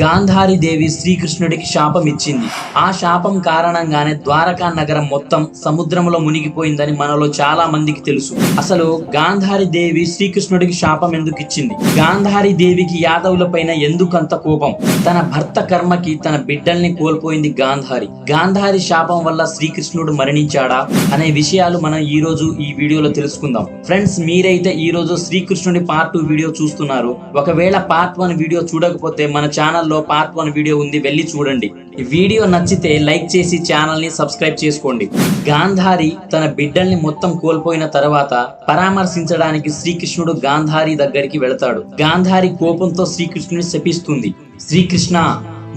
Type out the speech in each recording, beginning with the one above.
గాంధారి దేవి శ్రీకృష్ణుడికి శాపం ఇచ్చింది ఆ శాపం కారణంగానే ద్వారకా నగరం మొత్తం సముద్రంలో మునిగిపోయిందని మనలో చాలా మందికి తెలుసు. అసలు గాంధారి దేవి శ్రీకృష్ణుడికి శాపం ఎందుకు ఇచ్చింది? గాంధారి దేవికి యాదవుల పైన ఎందుకంత కోపం? తన భర్త కర్మకి తన బిడ్డల్ని కోల్పోయింది గాంధారి. గాంధారి శాపం వల్ల శ్రీకృష్ణుడు మరణించాడా? అనే విషయాలు మనం ఈ రోజు ఈ వీడియోలో తెలుసుకుందాం. ఫ్రెండ్స్ మీరైతే ఈ రోజు శ్రీకృష్ణుడి పార్ట్ టూ వీడియో చూస్తున్నారు. ఒకవేళ పార్ట్ వన్ వీడియో చూడకపోతే మన ఛానల్లో పార్ట్ వన్ వీడియో ఉంది వెళ్ళి చూడండి. ఈ వీడియో నచ్చితే లైక్ చేసి ఛానల్ని సబ్స్క్రైబ్ చేసుకోండి. గాంధారి తన బిడ్డల్ని మొత్తం కోల్పోయిన తర్వాత పరామర్శించడానికి శ్రీకృష్ణుడు గాంధారి దగ్గరికి వెళతాడు. గాంధారి కోపంతో శ్రీకృష్ణుని శపిస్తుంది. శ్రీకృష్ణ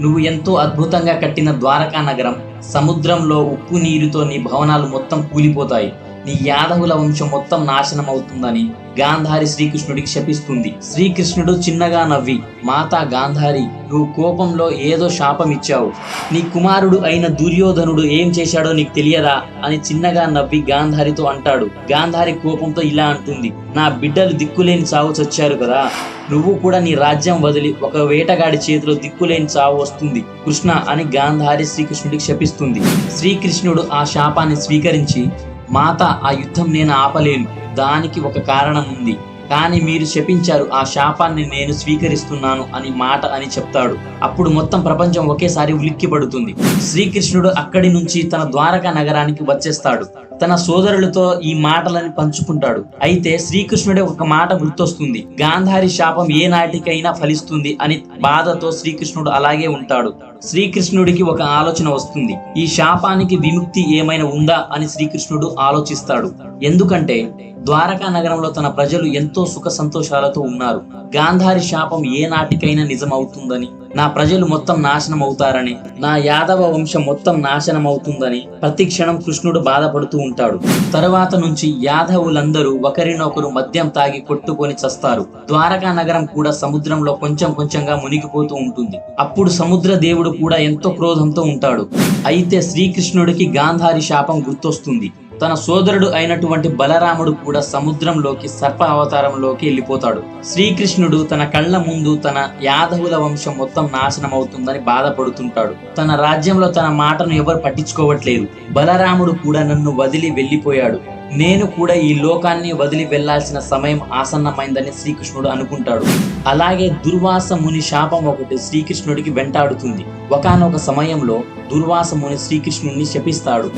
నువ్వు ఎంతో అద్భుతంగా కట్టిన ద్వారకా నగరం. సముద్రంలో ఉప్పు నీరుతో నీ భవనాలు మొత్తం కూలిపోతాయి. నీ యాదవుల వంశం మొత్తం నాశనం అవుతుందని గాంధారి శ్రీకృష్ణుడికి శపిస్తుంది. శ్రీకృష్ణుడు చిన్నగా నవ్వి మాతా గాంధారి నువ్వు కోపంలో ఏదో శాపం ఇచ్చావు నీ కుమారుడు అయిన దుర్యోధనుడు ఏం చేశాడో నీకు తెలియదా? అని చిన్నగా నవ్వి గాంధారితో అంటాడు. గాంధారి కోపంతో ఇలా అంటుంది నా బిడ్డలు దిక్కులేని చావు చచ్చారు కదా. నువ్వు కూడా నీ రాజ్యం వదిలి ఒక వేటగాడి చేతిలో దిక్కులేని చావు వస్తుంది. కృష్ణ అని గాంధారి శ్రీకృష్ణుడికి శపిస్తుంది. శ్రీకృష్ణుడు ఆ శాపాన్ని స్వీకరించి మాత ఆ యుద్ధం నేను ఆపలేను. దానికి ఒక కారణం ఉంది. కానీ మీరు శపించారు ఆ శాపాన్ని నేను స్వీకరిస్తున్నాను అని మాట అని చెప్తాడు. అప్పుడు మొత్తం ప్రపంచం ఒకేసారి ఉలిక్కిపడుతుంది. శ్రీకృష్ణుడు అక్కడి నుంచి తన ద్వారకా నగరానికి వచ్చేస్తాడు. తన సోదరులతో ఈ మాటలని పంచుకుంటాడు. అయితే శ్రీకృష్ణుడే ఒక మాట గుర్తొస్తుంది. గాంధారి శాపం ఏ నాటికైనా ఫలిస్తుంది అని బాధతో శ్రీకృష్ణుడు అలాగే ఉంటాడు. శ్రీకృష్ణుడికి ఒక ఆలోచన వస్తుంది. ఈ శాపానికి విముక్తి ఏమైనా ఉందా అని శ్రీకృష్ణుడు ఆలోచిస్తాడు. ఎందుకంటే ద్వారకా నగరంలో తన ప్రజలు ఎంతో సుఖ సంతోషాలతో ఉన్నారు. గాంధారి శాపం ఏ నాటికైనా నిజమవుతుందని నా ప్రజలు మొత్తం నాశనం అవుతారని నా యాదవ వంశం మొత్తం నాశనం అవుతుందని ప్రతి క్షణం కృష్ణుడు బాధపడుతూ ఉంటాడు. తరువాత నుంచి యాదవులందరూ ఒకరినొకరు మద్యం తాగి కొట్టుకొని చస్తారు. ద్వారకా నగరం కూడా సముద్రంలో కొంచెం కొంచెంగా మునిగిపోతూ ఉంటుంది. అప్పుడు సముద్ర దేవుడు కూడా ఎంతో క్రోధంతో ఉంటాడు. అయితే శ్రీకృష్ణుడికి గాంధారి శాపం గుర్తొస్తుంది. తన సోదరుడు అయినటువంటి బలరాముడు కూడా సముద్రంలోకి సర్ప అవతారంలోకి వెళ్ళిపోతాడు. శ్రీకృష్ణుడు తన కళ్ళ ముందు తన యాదవుల వంశం మొత్తం నాశనం అవుతుందని బాధపడుతుంటాడు. తన రాజ్యంలో తన మాటను ఎవరు పట్టించుకోవట్లేదు. బలరాముడు కూడా నన్ను వదిలి వెళ్ళిపోయాడు. నేను కూడా ఈ లోకాన్ని వదిలి వెళ్ళాల్సిన సమయం ఆసన్నమైందని శ్రీకృష్ణుడు అనుకుంటాడు. అలాగే దుర్వాస ముని శాపం ఒకటి శ్రీకృష్ణుడికి వెంటాడుతుంది. ఒకానొక సమయంలో దుర్వాస ముని శ్రీకృష్ణుడిని శపిస్తాడు.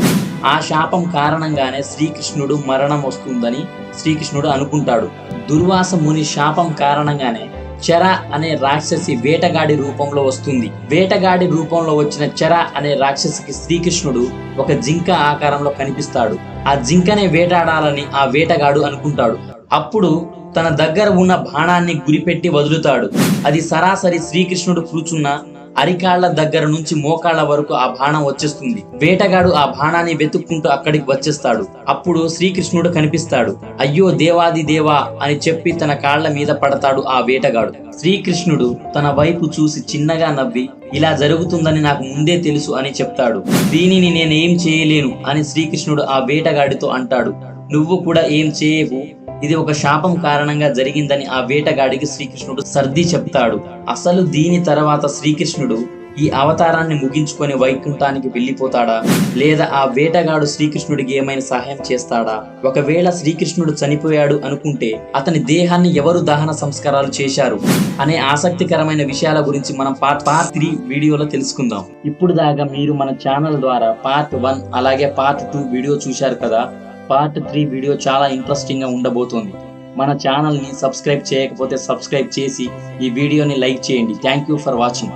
ఆ శాపం కారణంగానే శ్రీకృష్ణుడు మరణం వస్తుందని శ్రీకృష్ణుడు అనుకుంటాడు. దుర్వాస ముని శాపం కారణంగానే చెర అనే రాక్షసి వేటగాడి రూపంలో వస్తుంది. వేటగాడి రూపంలో వచ్చిన చెర అనే రాక్షసికి శ్రీకృష్ణుడు ఒక జింక ఆకారంలో కనిపిస్తాడు. ఆ జింకనే వేటాడాలని ఆ వేటగాడు అనుకుంటాడు. అప్పుడు తన దగ్గర ఉన్న బాణాన్ని గురిపెట్టి వదులుతాడు. అది సరాసరి శ్రీకృష్ణుడు కూర్చున్న అరికాళ్ళ దగ్గర నుంచి మోకాళ్ళ వరకు ఆ బాణం వచ్చేస్తుంది. వేటగాడు ఆ బాణాన్ని వెతుక్కుంటూ అక్కడికి వచ్చేస్తాడు. అప్పుడు శ్రీకృష్ణుడు కనిపిస్తాడు. అయ్యో దేవాది దేవా అని చెప్పి తన కాళ్ళ మీద పడతాడు ఆ వేటగాడు. శ్రీకృష్ణుడు తన వైపు చూసి చిన్నగా నవ్వి ఇలా జరుగుతుందని నాకు ముందే తెలుసు అని చెప్తాడు. దీనిని నేనేం చేయలేను అని శ్రీకృష్ణుడు ఆ వేటగాడితో అంటాడు. నువ్వు కూడా ఏం చేయవు? ఇది ఒక శాపం కారణంగా జరిగిందని ఆ వేటగాడికి శ్రీకృష్ణుడు సర్ది చెప్తాడు. అసలు దీని తర్వాత శ్రీకృష్ణుడు ఈ అవతారాన్ని ముగించుకొని వైకుంఠానికి వెళ్ళిపోతాడా? లేదా ఆ వేటగాడు శ్రీకృష్ణుడికి ఏమైనా సహాయం చేస్తాడా? ఒకవేళ శ్రీకృష్ణుడు చనిపోయాడు అనుకుంటే అతని దేహాన్ని ఎవరు దహన సంస్కారాలు చేశారు? అనే ఆసక్తికరమైన విషయాల గురించి మనం పార్ట్ పార్ట్ త్రీ వీడియోలో తెలుసుకుందాం. ఇప్పుడు దాకా మీరు మన ఛానల్ ద్వారా పార్ట్ వన్ అలాగే పార్ట్ టూ వీడియో చూశారు కదా? పార్ట్ త్రీ వీడియో చాలా ఇంట్రెస్టింగ్గా ఉండబోతోంది. మన ఛానల్ని సబ్స్క్రైబ్ చేయకపోతే సబ్స్క్రైబ్ చేసి ఈ వీడియోని లైక్ చేయండి. Thank you for watching